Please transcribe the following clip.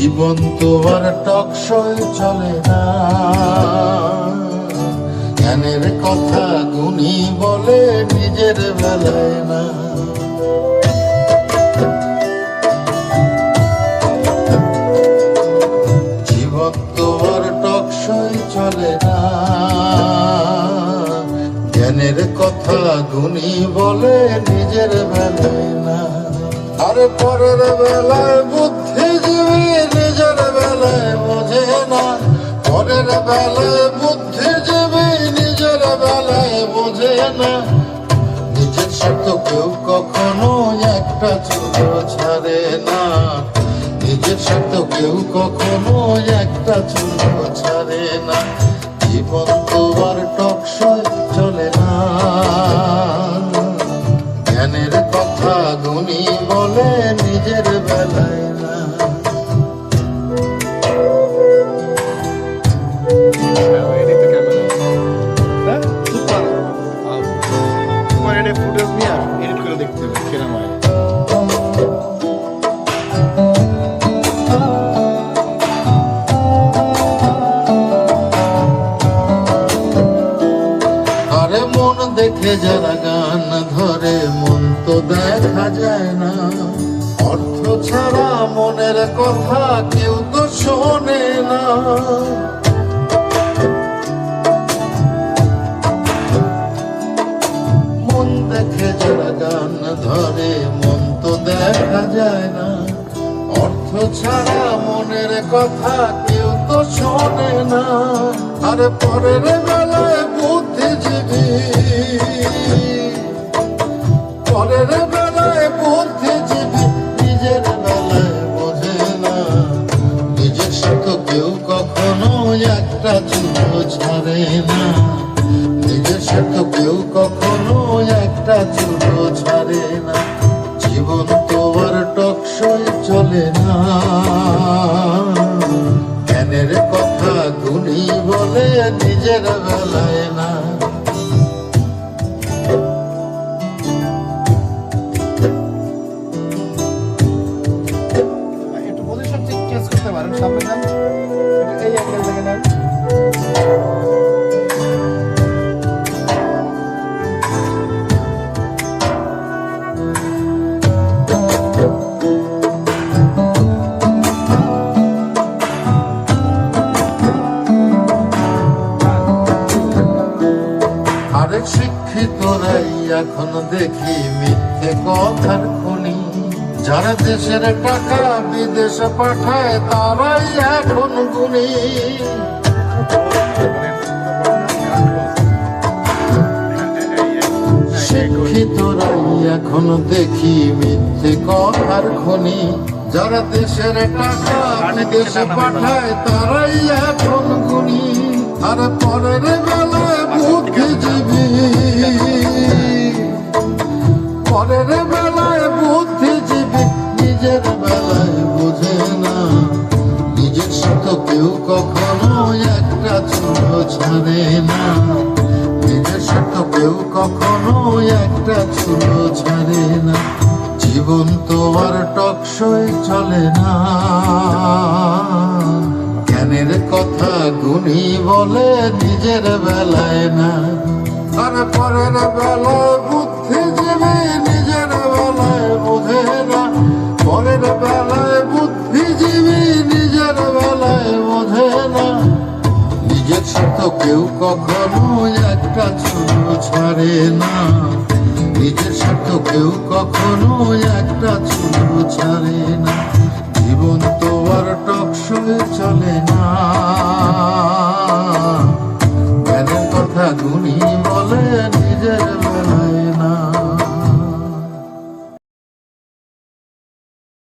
জীবন তো আর চলে না। জ্ঞানের কথা গুণী বলে নিজের বেলায় না। জীবন তো আর চলে না। জ্ঞানের কথা গুণী বলে নিজের বেলায় না। আরে পরের বেলায় বুদ্ধিজীবী নিজের বেলায় বোঝে না। পরের বেলায় বুদ্ধিজীবী নিজের বেলায় বোঝে না। নিজের স্বার্থ কেউ কখনো একটা চুল ছাড়ে না। নিজের স্বার্থ কেউ কখনো একটা চুল ছাড়ে না। জীবন তো আর চলে না। জ্ঞানের কথা গুণী বলে নিজের বেলায় না। দেখে যারা গান ধরে, মন তো দেখা যায় না। অর্থ ছাড়া মনের কথা কেউ তো শোনে না। মন দেখে যারা গান ধরে, মন তো দেখা যায় না। অর্থ ছাড়া মনের কথা কেউ তো শোনে না। আরে পরের বেলায় নিজের কেউ কখনো একটা চুলো ছাড়ে না। জীবন তো আর টকসই চলে না। জ্ঞানের কথা গুণী বলে নিজের বেলায় না। একটু পজিশন চেঞ্জ করতে পারেন, সামনে এই আরেক শিক্ষিতরাই এখন দেখি মিথ্যে কথার খুনি। যারা দেশের টাকা বিদেশে পাঠায়, তারাই এখন গুণী। শিক্ষিতরাই এখন দেখি মিথ্যে কথার খনি। যারা দেশের টাকা বিদেশে পাঠায়, তারাই এখন গুণী। আর পরের বেলায় কখনো একটা চুলো ছাড়ে না। জীবন তো আর টকসই চলে না। জ্ঞানের কথা গুণী বলে নিজের বেলায় না। আর পরের বেলায় নিজের তো কেউ কখনো একটা চুলো ছাড়ে না। নিজের স্বার্থ কেউ কখনো একটা চুলো ছাড়ে না। জীবন তো আর টকশয়ে চলে না। জ্ঞানের কথা গুণী বলে নিজের বেলায়।